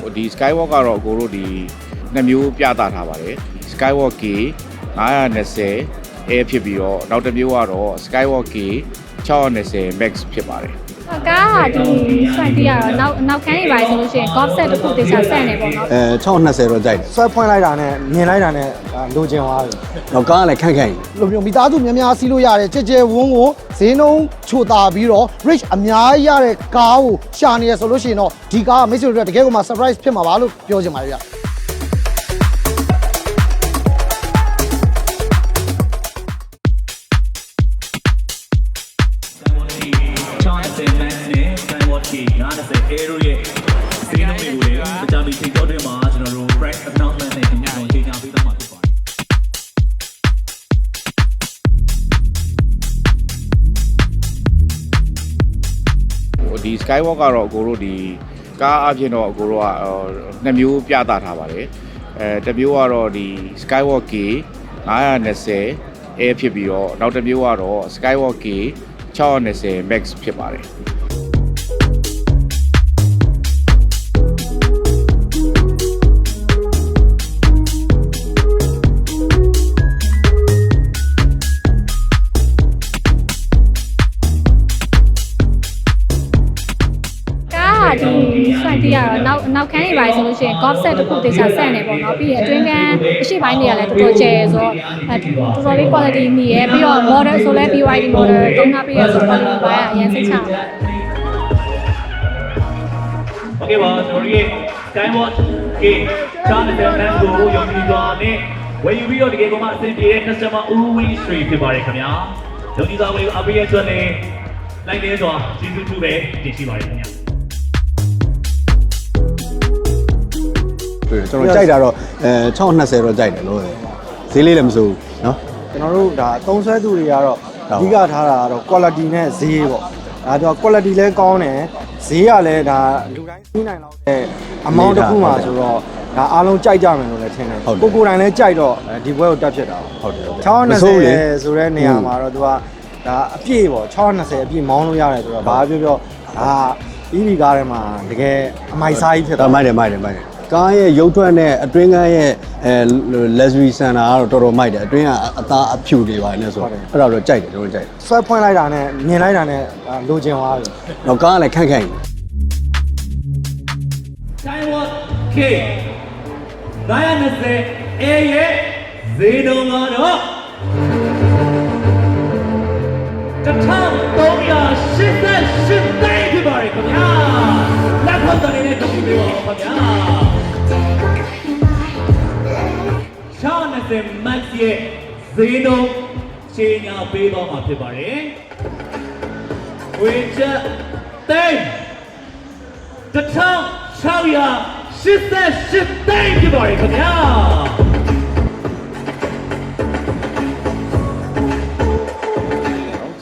ဟိုဒီ Skywalk ကတော့အကိုတို့ဒီနှစ်မျိုးပြသထားပါတယ် Skywalk K 920 Air ဖြစ်ပြီးတော့နောက်တစ်မျိုးကတော့ Skywalk K 620 Max ဖြစ်ပါတယ် ကားကဒီ front တီးကတော့နောက်နောက်ခန်းနေပါဆိုလို့ရှိရင် golf set တစ်ခုတေချာဆက်နေပေါ့နော်အဲ620တော့ကြိုက်တယ်ဆွဲဖွင့်လိုက်တာနဲ့မြင်လိုက်တာနဲ့ဒါလိုချင်သွားပြီတော့ကားကလည်းခန့်ခန့်ကြီးလိုမျိုးမိသားစုများများစီးလို့ရတယ်ကြဲကြဲဝန်းကိုဈေးနှုန်းချိုတာပြီးတော့ rich အများကြီးရတဲ့ကားကိုရှာနေရဆိုလို့ရှိရင်တော့ဒီကားကမိတ်ဆွေတို့တကယ်ကိုမှ surprise ဖြစ်မှာပါလို့ပြောချင်ပါတယ်ဗျ 90 Aero ရဲ့ဈေးနှုန်းတွေကိုလည်းမကြမီချိန်တော့တွင်မှာကျွန်တော်တို့ price announcement နဲ့ကျွန်တော်ကြေညာပေးသွားမှာဖြစ်ပါတယ်ဟိုဒီ Skywalk ကတော့အကိုတို့ဒီကားအပြင်တော့အကိုတို့ကဟိုနှစ်မျိုးပြသထားပါတယ်အဲတစ်မျိုးကတော့ဒီ Skywalk K 920 Air ဖြစ်ပြီးတော့နောက်တစ်မျိုးကတော့ Skywalk K 620 Max ဖြစ်ပါတယ် golf set တစ်ခုတေချာဆက်နေပေါ့နော်ပြီးရင်အတွင်းကအရှိပိုင်းတွေကလည်းတော်တော်ကျယ်ဆိုတော့တော်တော်လေး quality မီရယ်ပြီးတော့ model ဆိုလဲ BYD model တုံးထားပြီးရဆို quality ပိုင်းကအရင်စိတ်ချတယ် Okay ပါကျွန်တော်တို့ရဲ့ Sky Watch K ချာနယ်တန်းကိုရုံပြီးသွားနဲ့ဝယ်ယူပြီးတော့တကယ်ကိုမှအဆင်ပြေတဲ့ customer ဦးဝင်းစရီဖြစ်ပါတယ်ခင်ဗျာ။ရုံပြီးသွားဝယ်ယူအပိရဲ့အတွက်လည်းလိုက်နေစွာကျေးဇူးတူပဲတင်ရှိပါတယ်ခင်ဗျာ။ ကျွန်တော်ကြိုက်တာတော့အဲ620တော့ကြိုက်တယ်လို့ဈေးလေးလည်းမစိုးဘူးเนาะ ကျွန်တော်တို့ဒါသုံးဆွဲသူတွေကတော့ ဟုတ် အဓိကထားတာကတော့ quality နဲ့ဈေးပေါ့ဒါတော့ quality လည်းကောင်းတယ်ဈေးကလည်းဒါလူတိုင်းသိနိုင်လောက်တဲ့ amount တစ်ခုမှာဆိုတော့ဒါအားလုံးကြိုက်ကြမယ်လို့လည်းထင်တယ်ကိုကိုယ်တိုင်လည်းကြိုက်တော့ဒီဘွဲကိုတက်ဖြစ်တာပေါ့ ဟုတ်တယ်ဟုတ်တယ် 620 မစိုးလေ ဆိုတဲ့နေရာမှာတော့သူကဒါအပြည့်ပေါ့620အပြည့်မောင်းလို့ရတယ်ဆိုတော့ဘာပြောပြောဒါ EV ကားထဲမှာတကယ်အမိုက်စားကြီးဖြစ် ဒါ သွား မိုက်တယ်မိုက်တယ်မိုက်တယ် ကားရဲ့ရုပ်ထွက်နဲ့အတွင်းကန်းရဲ့အဲ luxury center ကတော့တော်တော်မိုက်တယ်အတွင်းကအသားအဖြူတွေပါနေဆိုတော့အဲ့ဒါတော့ကြိုက်တယ်ကျွန်တော်ကြိုက်တယ်ဆွဲဖွင့်လိုက်တာနဲ့မြင်လိုက်တာနဲ့ဒါလိုချင်သွားပြီတော့ကားကလည်းခန့်ခန့်ကြီး Skywatch K 920 A ရဲ့ဈေးနှုန်းကတော့ ရဲ့ဈေးနှုန်းချိန်ညာပေးတော့မှာဖြစ်ပါတယ်ဝေချက်သိန်း1688သိန်းဖြစ်ပါတယ်ခင်ဗျာ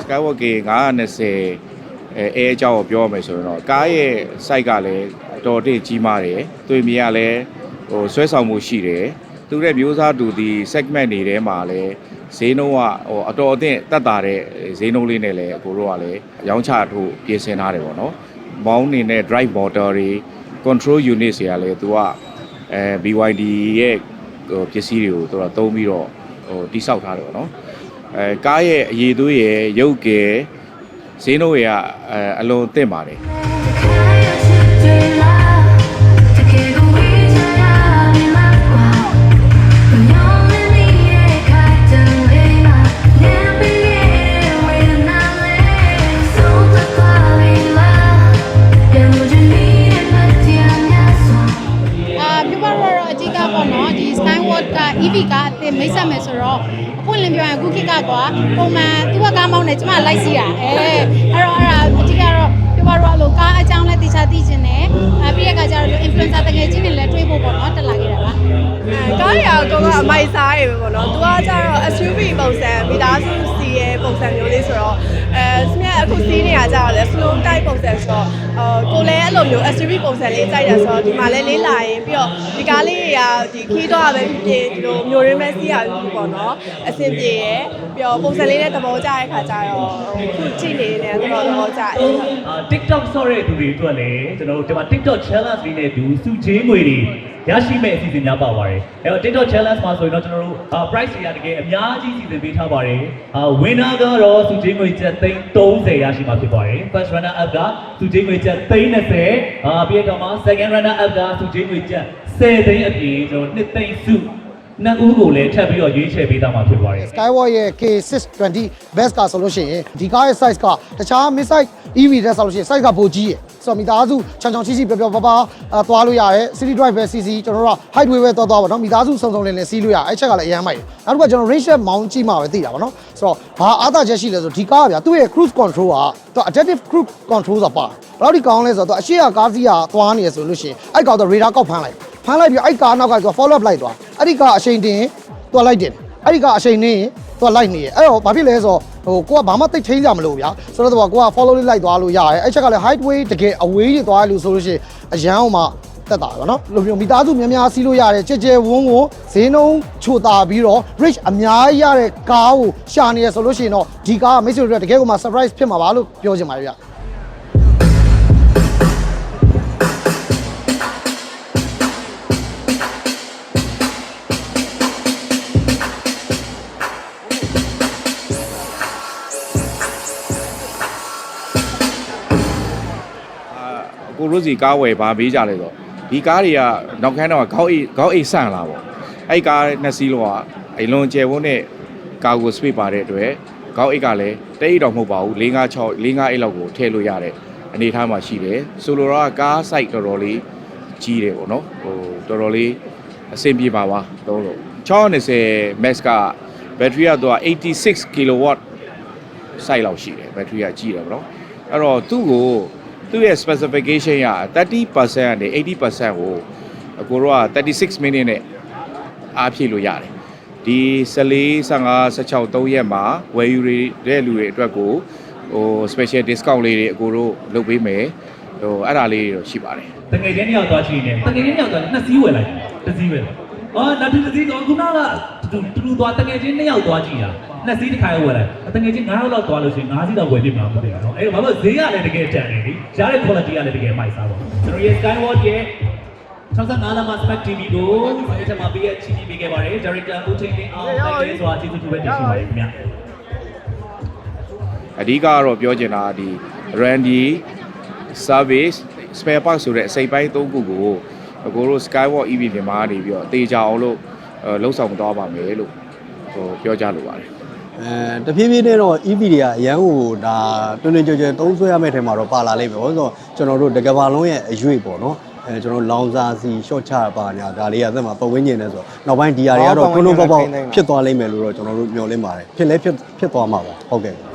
Skywalk K 920အဲအဲအကြောင်းကိုပြောရမယ်ဆိုရင်တော့ကားရဲ့ site ကလည်းတော်တော်တိတ်ကြီးမားတယ်။သွေမြေကလည်းဟိုဆွဲဆောင်မှုရှိတယ်။ သူတဲ့မျိုးစားတူဒီ segment တွေထဲမှာလည်းဈေးနှုန်းကဟိုအတော်အသင့်တက်တာတဲ့ဈေးနှုန်းလေးနဲ့လည်းအကိုတို့ကလည်းရောင်းချထုတ်ပြင်ဆင်ထားတယ်ပေါ့နော်။မောင်းနေတဲ့ drive motor တွေ control unit တွေကလည်းသူကအဲ BYD ရဲ့ဟိုပစ္စည်းတွေကိုသူကသုံးပြီးတော့ဟိုတိစောက်ထားတယ်ပေါ့နော်။အဲကားရဲ့အရေးသွေးရဲ့ရုပ်ကဲဈေးနှုန်းရဲ့အဲအလွန်သင့်ပါတယ် EV ကအသစ်မိတ်ဆက်မယ်ဆိုတော့အပွင့်လင်းပြောရင်အခုခေတ်ကကွာပုံမှန်သူ့ဘကားမောင်းနေကျမလိုက်စီတာအဲအဲ့တော့အဲ့ဒါအကြီးကတော့ပြပတော့အဲ့လိုကားအကြောင်းလဲတေချာသိချင်တယ်အပြီးရကကျတော့ influencer တကယ်ချင်းတွေလည်းတွေးဖို့ပေါ့နော်တက်လာ ခဲ့တာပါကားတွေကတော့ကောကအမိုက်စားတွေပဲပေါ့နော်။ तू ကကျတော့ SUV ပုံစံမိသားစုစီရဲ့ပုံစံမျိုးလေးဆိုတော့အဲစမြက်အခုစီးနေတာကြတော့လေ slow တက်တိုင်းပုံစံဆိုတော့အော်ကိုလည်းအဲ့လိုမျိုး SUV ပုံစံလေးကြိုက်တယ်ဆိုတော့ဒီမှာလည်းလေးလာရင်ပြီးတော့ဒီကားလေးတွေကဒီခီးတော့ပဲဖြစ်ဖြစ်ဒီလိုမျိုးရင်းမဲ့စီးရဘူးပေါ့နော်အဆင်ပြေရယ်ပြီးတော့ပုံစံလေးနဲ့သဘောကျတဲ့ခါကျတော့ခုကြည့်နေနေတယ်တော့သဘောကျတယ် အာ TikTok ဆော့တဲ့သူတွေအတွက်လည်းကျွန်တော်တို့ဒီမှာ TikTok challenge လေးနဲ့သူစုချင်းငွေတွေရရှိမဲ့အစီအစဉ်များပါပါတယ်။အဲတော့ TikTok challenge မှာဆိုရင်တော့ကျွန်တော်တို့အာ price တွေကတကယ်အများကြီးစီစဉ်ပေးထားပါတယ်။အာ winner ကတော့စုချင်းငွေကျပ်သိန်း30ရရှိမှာဖြစ်ပါတယ်။ first runner up ကစုချင်းငွေကျပ်သိန်း30အာပြီးတော့မှ second runner up ကစုချင်းငွေကျပ်10သိန်းအပြင်ကျွန်တော်နှစ်သိန်းစု နှစ်ဦးကိုလည်းထပ်ပြီးတော့ရွေးချယ်ပေးသားမှာဖြစ်ပါတယ်။ Skywalk ရဲ့ K620 best ကဆိုလို့ရှိရင်ဒီကားရဲ့ size ကတခြား mid size EV တက်ဆိုလို့ရှိရင် size ကပိုကြီးရယ်ဆိုတော့မိသားစုချောင်ချောင်ချီချီပျော်ပျော်ပါပါအာသွားလို့ရတယ် city drive ပဲ CC ကျွန်တော်တို့က highway ပဲသွားသွားပါတော့မိသားစုစုံစုံလင်လင်စီးလို့ရအဲ့ချက်ကလည်းအရင်မိုက်တယ်နောက်တစ်ခါကျွန်တော် range မောင်းကြည့်မှပဲသိတာပါနော်ဆိုတော့ဘာအားသာချက်ရှိလဲဆိုဒီကားကဗျာသူ့ရဲ့ cruise control ကသူ adaptive cruise control ဆိုတာပါဘယ်လောက်ဒီကောင်းလဲဆိုတော့သူအရှိရကားစီးကသွားနေရဆိုလို့ရှိရင်အဲ့ကောင်တော့ radar ကောက်ဖမ်းလိုက် ဖမ်းလိုက်ပြီးအဲ့ကားနောက်ကသူ follow up လိုက်သွားအဲ့ဒီကားအချိန်တင်သူလိုက်တယ်အဲ့ဒီကအချိန်နေရင်သူကလိုက်နေရအဲ့တော့ဘာဖြစ်လဲဆိုတော့ဟိုကိုကဘာမှတိတ်ထိန်းကြမလို့ဗျာဆိုတော့ကိုက follow လေးလိုက်သွားလို့ရတယ်အဲ့ချက်ကလည်း height way တကယ်အဝေးကြီးသွားရလို့ဆိုလို့ရှိရင်အရန်အောင်မှတက်တာပါနော်လိုမျိုးမိသားစုများများစီးလို့ရတယ်ကြဲကြဲဝန်းဝန်းဈေးနှုန်းချိုတာပြီးတော့ rich အများကြီးရတဲ့ကားကိုရှာနေရဆိုလို့ရှိရင်တော့ဒီကားကမိတ်ဆွေတို့တကယ်ကိုမှ surprise ဖြစ်မှာပါလို့ပြောချင်ပါတယ်ဗျ ကိုတို့စီကားဝယ်ဘာပေးကြလဲဆိုတော့ဒီကားတွေကနောက်ခန်းတော့ခေါက်အိတ်ခေါက်အိတ်ဆန့်လာပေါ့အဲ့ကားနှစ်စီးလောကအလွန်ကျယ်ဝန်းတဲ့ကားကို space ပါတဲ့အတွက်ခေါက်အိတ်ကလည်းတိတ်တော့မဟုတ်ပါဘူး၄၅6၄၅အိတ်လောက်ကိုထည့်လို့ရတဲ့အနေအထားမှာရှိတယ်ဆိုလိုတော့ကား site တော်တော်လေးကြီးတယ်ပေါ့နော်ဟိုတော်တော်လေးအဆင်ပြေပါပါတော့လို့620 max ကဘက်ထရီကတော့86 kilowatt စိုက်လောက်ရှိတယ်ဘက်ထရီကကြီးတယ်ဗောနော်အဲ့တော့သူ့ကို သူ့ရဲ့ specification ရ30%ကနေ80%ကိုအကိုတို့က36 minute နဲ့အားဖြည့်လို့ရတယ်ဒီ14 15 16 3ရက်မှာဝယ်ယူရတဲ့လူတွေအတွက်ကိုဟို special discount လေးတွေအကိုတို့လုပ်ပေးမယ်ဟိုအဲ့ဒါလေးတွေတော့ရှိပါတယ်တကယ်ချင်းတယောက်သွားကြည့်နေတကယ်ချင်းတယောက်သွားနှစ်စီးဝယ်လိုက်တစ်စီးဝယ်လိုက် အော်လက်ထတစ်စီးတော့ခုနကတူတူသွားတကယ်ချင်းနှစ်ယောက်သွားကြည့်တာနှစ်စီးတစ်ခါဝယ်လိုက်တကယ်ချင်း၅ယောက်လောက်သွားလို့ရှိရင်၅စီးတော့ဝယ်ပြမှာမဟုတ်ဘူးနော်အဲ့ဘာလို့ဈေးကလည်းတကယ်တန်တယ်လေရတဲ့ quality ကလည်းတကယ်မိုက်စားပါကျွန်တော်ရဲ့ Skyward ရဲ့65လမ်းမှာ Smack TV ကိုအဲ့ထက်မှာပေးရချီးမြှင့်ပေးခဲ့ပါတယ်ဒါရိုက်တာဦးထိန်လင်းအောင်နိုင်လေးဆိုတာကျေးဇူးတူပဲတင်ရှိပါတယ်ခင်ဗျာအဓိကကတော့ပြောချင်တာဒီ Randy service spare part ဆိုတဲ့အစိပ်ပိုင်း၃ခုကို အကိုတို့ Skywalk EV မြန်မာကနေပြီးတော့တေချာအောင်လို့အဲလှုပ်ဆောင်သွားပါမယ်လို့ဟိုပြောကြလိုပါတယ်အဲတဖြည်းဖြည်းနဲ့တော့ EV တွေကအရန်ကိုဒါတွင်တွင်ကြဲကြဲသုံးဆွဲရမယ့်ထဲမှာတော့ပါလာလိမ့်မယ်။ဘာလို့လဲဆိုတော့ကျွန်တော်တို့တကဘာလုံးရဲ့အရွေ့ပေါ့နော်။အဲကျွန်တော်လောင်စာစီ short ချပါညာဒါလေးကသက်မှာပတ်ဝန်းကျင်နဲ့ဆိုတော့နောက်ပိုင်းဒီဟာတွေကတော့တွန်းတွန်းပေါက်ပေါက်ဖြစ်သွားလိမ့်မယ်လို့တော့ကျွန်တော်တို့မျှော်လင့်ပါတယ်။ဖြစ်လဲဖြစ်ဖြစ်သွားမှာပါ။ဟုတ်ကဲ့။